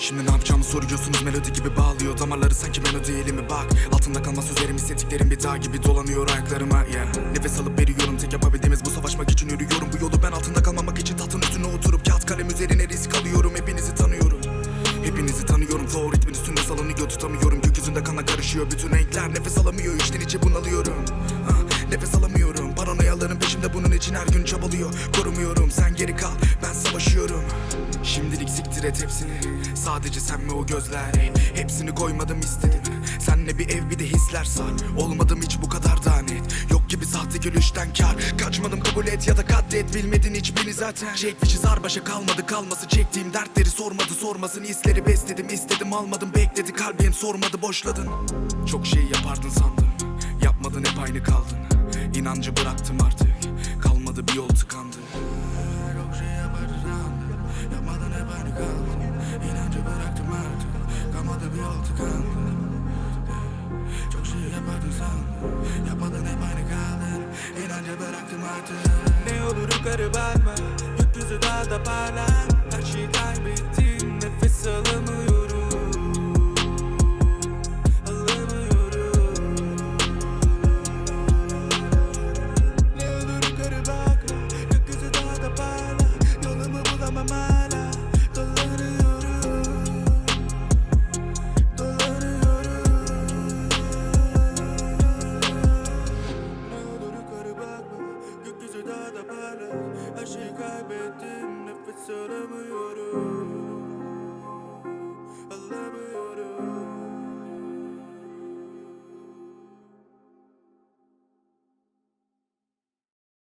Şimdi ne yapacağımı soruyorsunuz melodi gibi bağlıyor Damarları sanki melodi elimi. Bak Altında kalma sözlerim hissettiklerim bir dağ gibi dolanıyor ayaklarıma yeah. Nefes alıp veriyorum tek yapabildiğimiz bu savaşmak için yürüyorum. Bu yolu ben altında kalmamak için tahtın üstüne oturup Kağıt kalem üzerine risk alıyorum. Hepinizi tanıyorum. Hepinizi tanıyorum. Flow ritmin üstünde salınıyor tutamıyorum. Gökyüzünde kana karışıyor bütün renkler Nefes alamıyor. İçten içe bunalıyorum. Ah, Nefes alamıyorum. Paranoyaların peşimde bunun için her gün çabalıyor. Korumuyorum. Sen geri kal ben savaşıyorum Şimdilik siktir et hepsini. Sadece sen ve o gözler. Hepsini koymadım istedim. Senle bir ev bir de hisler sar. Olmadım hiç bu kadar da net. Yok gibi sahte gülüşten kar. Kaçmadım kabul et ya da katlet. Bilmedin hiç beni zaten. Çek fişi zar başa kalmadı kalması. Çektiğim dertleri sormadı sormasın. Hisleri besledim istedim almadım. Bekledi kalbim sormadı boşladın. Çok şey yapardın sandım Yapmadın hep aynı kaldın. İnancı bıraktım artık. Kalmadı bir yol tıkandı Kalmadı bir yol tıkandı çok şey yapardın sandım Yapmadın hep aynı kaldın İnancı bıraktım artık Ne olur yukarı bakma Gökyüzü daha da parlak Her şeyi kaybettim Nefes alamıyorum